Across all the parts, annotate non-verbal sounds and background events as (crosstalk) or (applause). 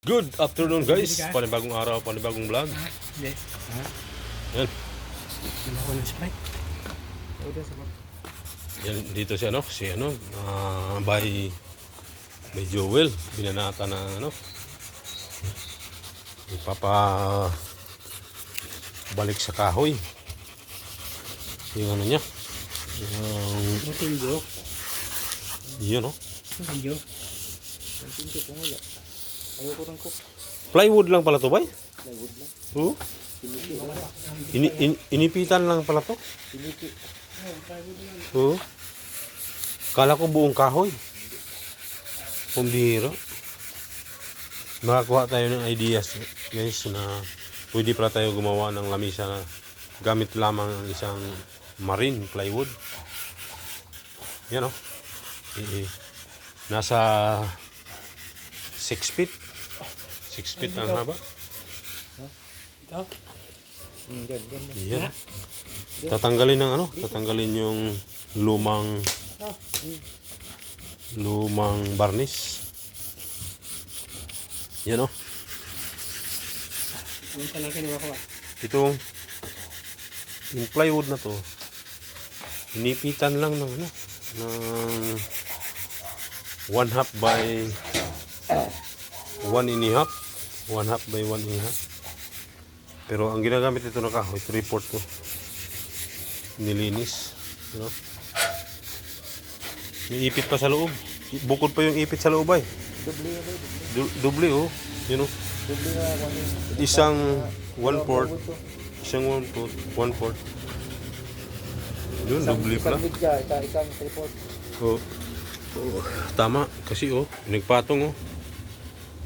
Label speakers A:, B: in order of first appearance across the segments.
A: Good afternoon guys, panibagong araw, panibagong vlog. Yan,
B: Sprite. Order sa bag.
A: yan dito si ano, si ano, ah, by by Joel, binanata na ano. Ipapa balik sa kahoy. Yung ano niya. Yung,
B: Ano yung
A: yun no.
B: Ano yung joke? Ang pinto ko wala. Ayaw ko.
A: Plywood lang pala to, bay?
B: Plywood lang.
A: Oo.
B: Piniki.
A: Ini, in, inipitan lang pala to.
B: Oh, lang.
A: Oo. Kala ko buong kahoy. Pumbira. Nakakuha tayo ng ideas guys na pwede pala tayo gumawa ng lamisa na gamit lamang ang isang marine plywood. Yan o. I- i- Nasa 6 feet. 6 feet ang haba.
B: Ito? Gan.
A: Yan. Tatanggalin ng ano? Tatanggalin yung lumang lumang barnis. Yan o.
B: Yung talang kinuha ko ah.
A: Ito, yung plywood na to, inipitan lang ng ano, ng one half by one and a half. One half by one and a half. Pero ang ginagamit ito na kahoy, three port to. Nilinis. You know? May ipit pa sa loob. Bukod pa yung ipit sa loob ay.
B: Doble na ba?
A: Du- Doble oh. You know? Isang one
B: Plywood
A: port.
B: to.
A: Isang one port. One port. Yun, doble pala.
B: Isang midya, ika- isang tripod.
A: Oh. Oh, tama. Kasi oh, nagpatong oh.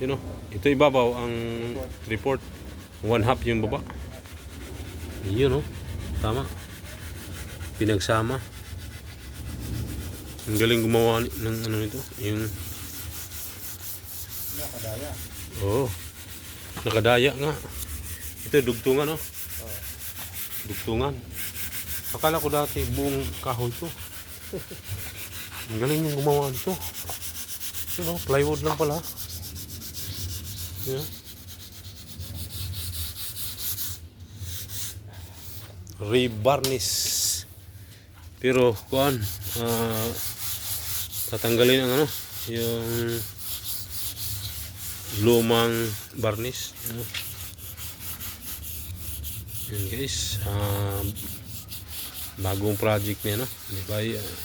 A: Yun oh. Ito ibabaw ang report. One half yung baba. Yun oh. Tama. Pinagsama. Ang galing gumawa ng ano nito. Yung,
B: Nakadaya.
A: oh. Nakadaya nga. Ito dugtungan oh.
B: Oh.
A: Dugtungan. Akala ko dati buong kahoy to. Ang galing yung gumawa nito. You know, plywood lang pala. Yeah. Rebarnish. Pero kuan, ah, tatanggalin ang ano, yung lumang varnish. Ano. Yan guys, ah, bagong project niya no, by ah,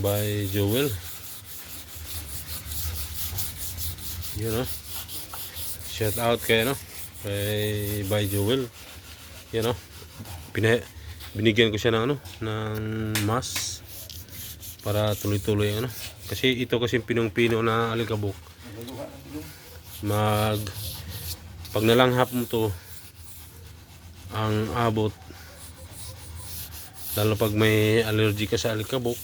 A: by Joel. Yun no. Shout out kay no, kay by Joel. Yan no. Pina, binigyan ko siya ng ano, ng mas para tuloy-tuloy ano. Kasi ito kasi pinong-pino na alikabok. Mag pag nalanghap mo to ang abot lalo pag may allergy ka sa alikabok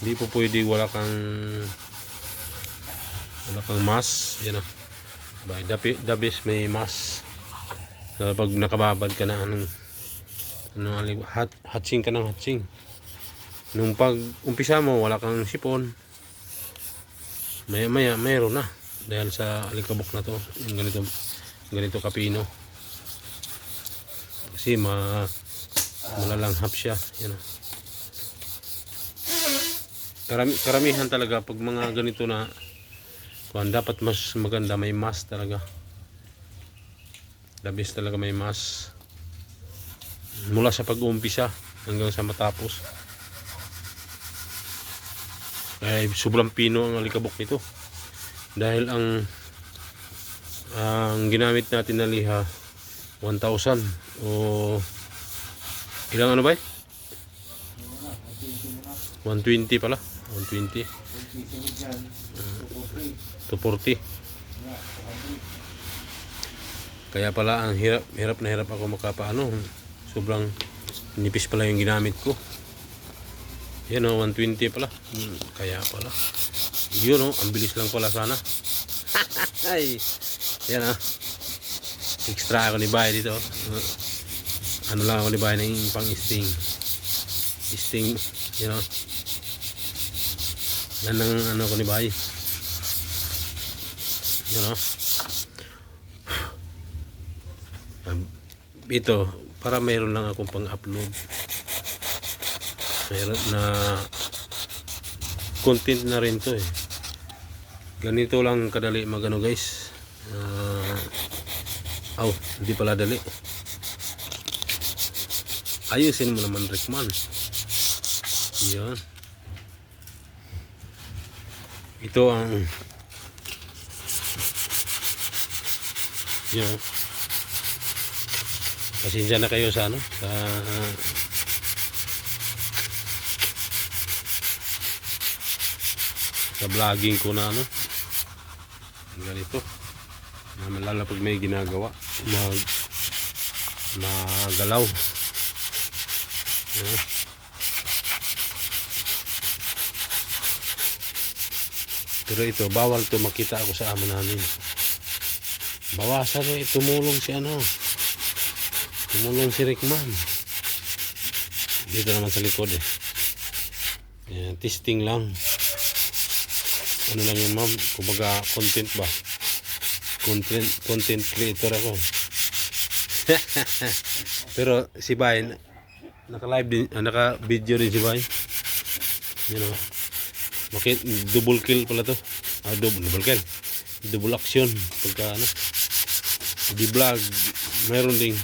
A: hindi po pwede wala kang wala kang mask yan o by the, the best may mask lalo pag nakababad ka na anong alik- hat, hatching ka ng hatching. Nung pag umpisa mo wala kang sipon maya maya mayroon na. Dahil sa alikabok na to yung ganito ganito kapino. Kasi ma malalanghap siya yan o. Karami, karamihan talaga pag mga ganito na kuan dapat mas maganda may mask talaga. Labis talaga may mask mula sa pag-uumpisa hanggang sa matapos. Ay sobrang pino ang alikabok nito. Dahil ang ang ginamit natin na liha 1,000 o ilang ano ba? eh? 120 pala 120 240 kaya pala ang hirap hirap na hirap ako makapaano. Sobrang nipis pala yung ginamit ko. Yan o 120 pala. Hmm, kaya pala. Yun o ang bilis lang pala sana. (laughs) Ay yan ah. Extra ako ni Bay dito. Uh, ano lang ako ni Bay ng pang sting you know yan ang ano ko ni Bay Yan o. Um, ito, para mayroon lang akong pang-upload. Mayroon na content na rin to eh. Ganito lang kadali magano guys. Ah, aw, hindi pala dali. Ayusin mo naman Rickman. Yan. Ito ang Yan. Pasensya na kayo sa ano, sa sa vlogging ko na ano. Ganito. Na malala pag may ginagawa, mag magalaw. Yan. Pero ito, bawal to makita ako sa amo namin. Bawasan eh, tumulong si ano. Tumulong si Rickman. Dito naman sa likod eh. Yan, testing lang. Ano lang yun ma'am? Kumbaga content ba? Content, content creator ako. (laughs) Pero si Bay, naka-live din, ah, naka-video din si Bay. You know. Makit, double kill pala to. Ah, double, double kill. Double action. Pagka ano. Di vlog, mayroon ding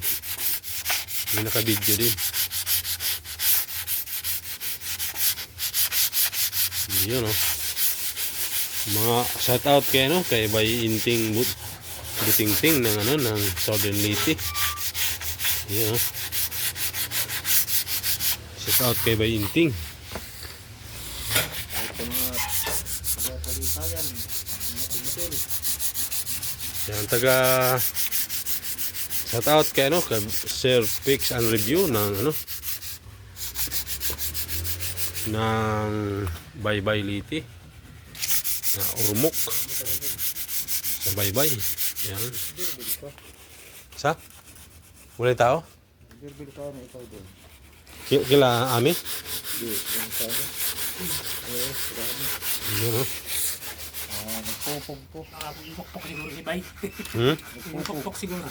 A: may naka-video din. Yun oh. Mga shout out kay ano, kay Bay Inting But Butingting ng ano ng Southern Leyte. Yun oh. Shout out kay Bay Inting.
B: Kahit sa mga taga-kalitayan, mga tumitil.
A: Yan, taga shout out kay ano, kay Sir Pix and Review ng ano ng Bye Bye Liti na Urmok sa Bye Bye yan. Sa? Wala tao?
B: Birbil ka na ikaw doon.
A: Ki- kila ami?
B: Hindi, yung marami.
A: Oh.
B: Ah, nagpupog po.
C: Nakapupok siguro si Bay.
A: hmm?
C: Pupok siguro.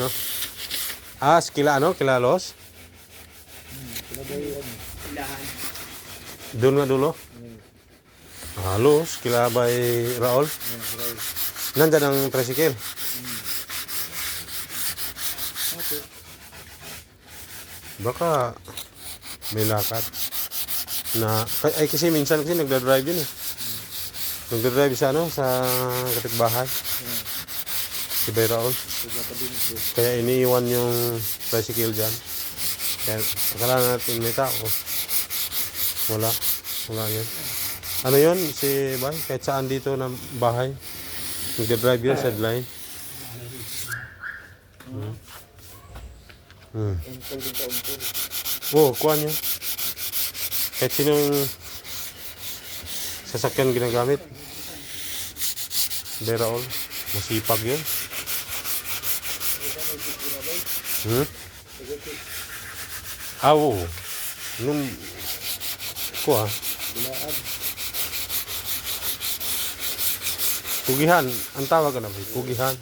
A: oh. ah kila ano kila los doon nga dulo halos kila by Raul nandyan ang tricycle. Baka may lakad na ay, kasi minsan kasi nagda-drive yun eh. Nagda-drive sa ano sa kapitbahay
B: Yan.
A: si Bayraol.
B: Sila ka din ito.
A: Kaya iniiwan yung tricycle dyan. Kaya akala natin may tao. Wala. Wala yun. Ano yun si Bay? Kahit saan dito ng bahay. Nagda-drive yun sa line. Hmm. Hmm. Oh, kuha niyo. Kahit sinong sasakyan ginagamit. Beraol. Masipag yun. Hmm? Ah, oo. Nung... Kuha.
B: Bilaan.
A: Pugihan. Ang tawag ka na? Pugihan.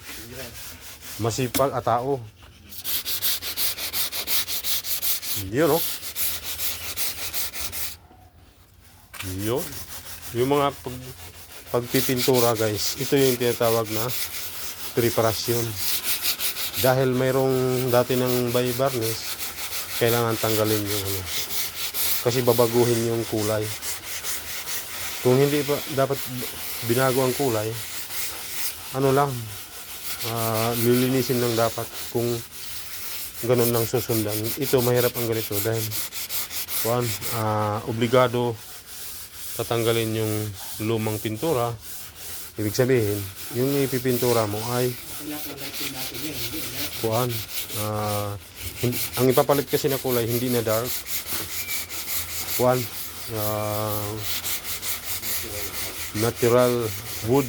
A: Masipag at tao. Yun, oh. Yun. Yung mga pag, pagpipintura, guys. Ito yung tinatawag na preparasyon. Dahil mayroong dati ng by varnish, kailangan tanggalin yung ano. Kasi babaguhin yung kulay. Kung hindi pa dapat binago ang kulay, ano lang, ah, lilinisin lang dapat kung ganun lang susundan. Ito mahirap ang ganito dahil kuan ah, obligado tatanggalin yung lumang pintura. Ibig sabihin, yung ipipintura mo ay kuan ah, hin- ang ipapalit kasi na kulay hindi na dark. Kuan ah, natural wood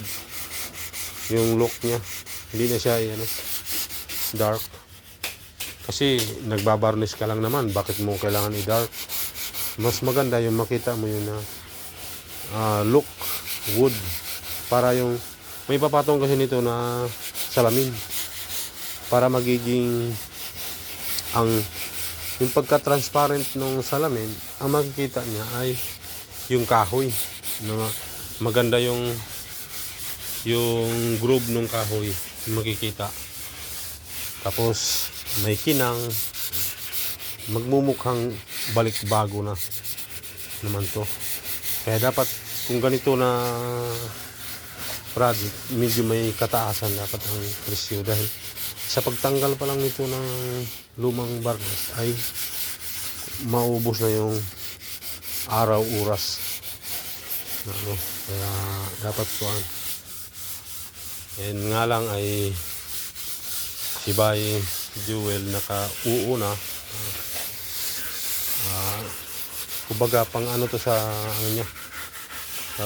A: yung look niya. Hindi na siya ano, dark. Kasi nagbabarnish ka lang naman, bakit mo kailangan i-dark? Mas maganda yung makita mo yun na ah, look wood. Para yung may papatong kasi nito na salamin. Para magiging ang yung pagka-transparent ng salamin ang makikita niya ay yung kahoy. Na maganda yung yung groove ng kahoy makikita. Tapos may kinang magmumukhang balikbago na naman to kaya dapat kung ganito na project medyo may kataasan dapat ang presyo dahil sa pagtanggal pa lang nito ng lumang barnes ay maubos na yung araw oras. Ano kaya dapat kuan and nga lang ay si Bay Jewel nakauuna. Uh, kumbaga pang ano to sa ano niya sa,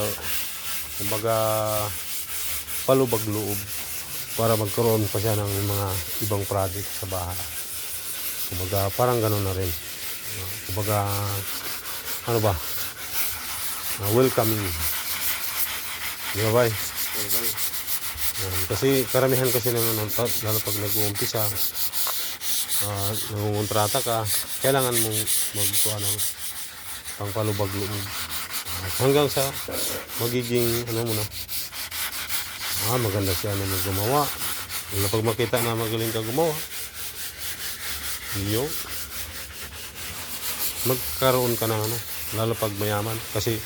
A: kumbaga palubag loob para magkaroon pa siya ng mga ibang project sa bahay kumbaga parang gano'n na rin kumbaga ano ba uh, welcoming di ba bay? Yan. kasi karamihan kasi ng ano, lalo pag nag-uumpisa uh, nangungontrata ka kailangan mong magkuha ng pangpalubag loob hanggang sa magiging ano mo na ah maganda siya na gumawa Lalo pag makita na magaling ka gumawa iyo magkaroon ka ng ano lalo pag mayaman. Kasi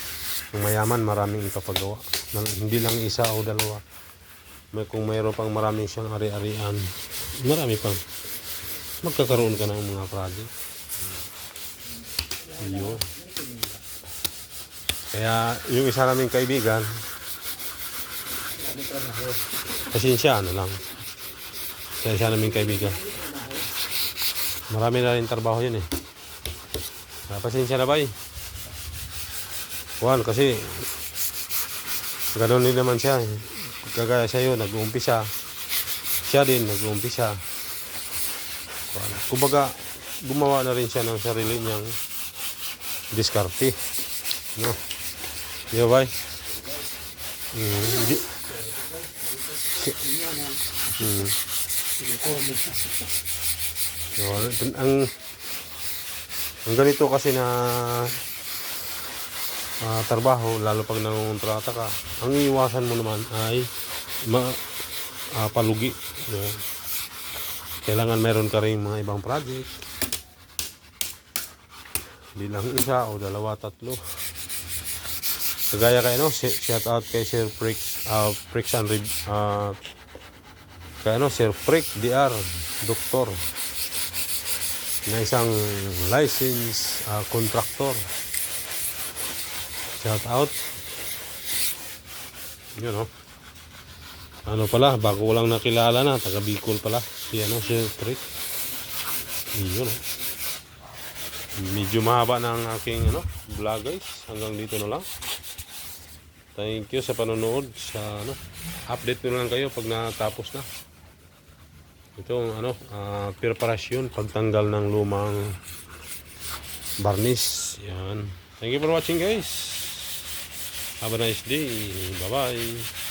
A: yung mayaman maraming ipapagawa. Na- hindi lang isa o dalawa. May kung mayroon pang maraming siyang ari-arian marami pang magkakaroon ka ng mga project. Iyo kaya yung isa naming kaibigan pasensya ano lang. Kaya isa naming kaibigan. Marami na rin trabaho yun eh. Pasensya na ba eh Juan kasi ganoon din naman siya eh. kagaya sa'yo nag-uumpisa. Siya din nag-uumpisa. Kumbaga gumawa na rin siya ng sarili niyang diskarte no di ba bay? Mm, di, mm. Yun, ang ang ganito kasi na ah, trabaho lalo pag nangungontrata ka ang iiwasan mo naman ay ma, ah, palugi Yan. kailangan meron ka rin mga ibang project hindi lang isa o dalawa tatlo kagaya kay no shout out kay Sir Prick uh, Pricks and Rib uh, kay ano Sir Prick DR doktor. Na isang license uh, contractor. Shout out yun no ano pala bago ko lang nakilala na taga Bicol pala si ano si Prick yun no medyo mahaba na aking ano vlog guys. Hanggang dito na lang thank you sa panonood. Sa ano update ko lang kayo pag natapos na. Itong ano ah, preparasyon pagtanggal ng lumang varnish yan. Thank you for watching guys. Have a nice day. Bye bye